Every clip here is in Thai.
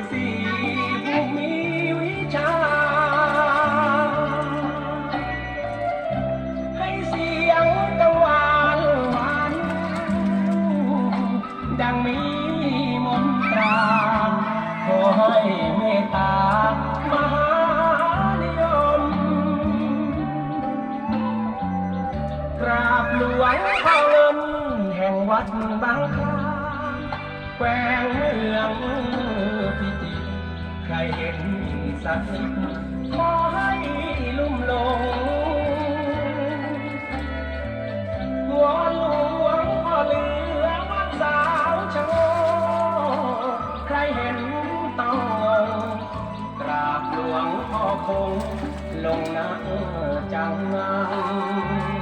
ให้เสียงตะวันวานดังมีมนตาขอใเมตตามหานิยมกราบหลวงพ่อลมแห่งวัดบางคลาแควงเมือง ครเห็นสักขอให้ลุ่มหลงหัวหลวงพ่อเหลือวัดสาวชะโงใครเห็นต้องกราบหลวงพ่อคงลงหน้าจังงัง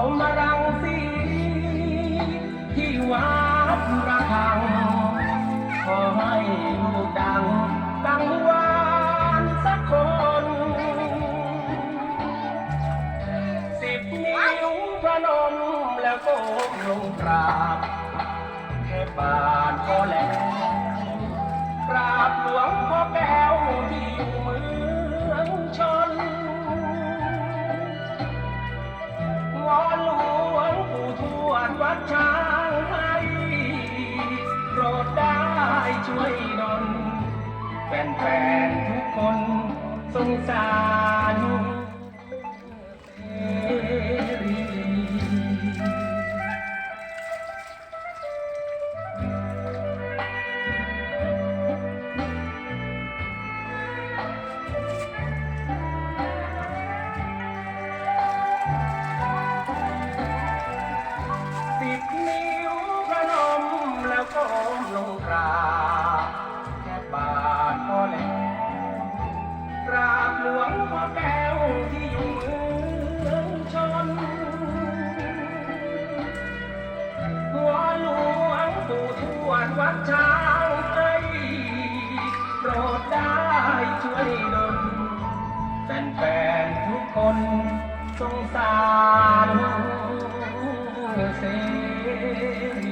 ผมมารังสีที่วัดระฆังขอให้ลูกดังดังวานสักคนสิบนิ้วพระนมแล้วก้มลงกราบแค่บา ดได้ช่วยดนแฟนๆทุกคนสงสารเรักชางให้โปรดได้ช่วยดลแฟนๆทุกคนสงสารเสีย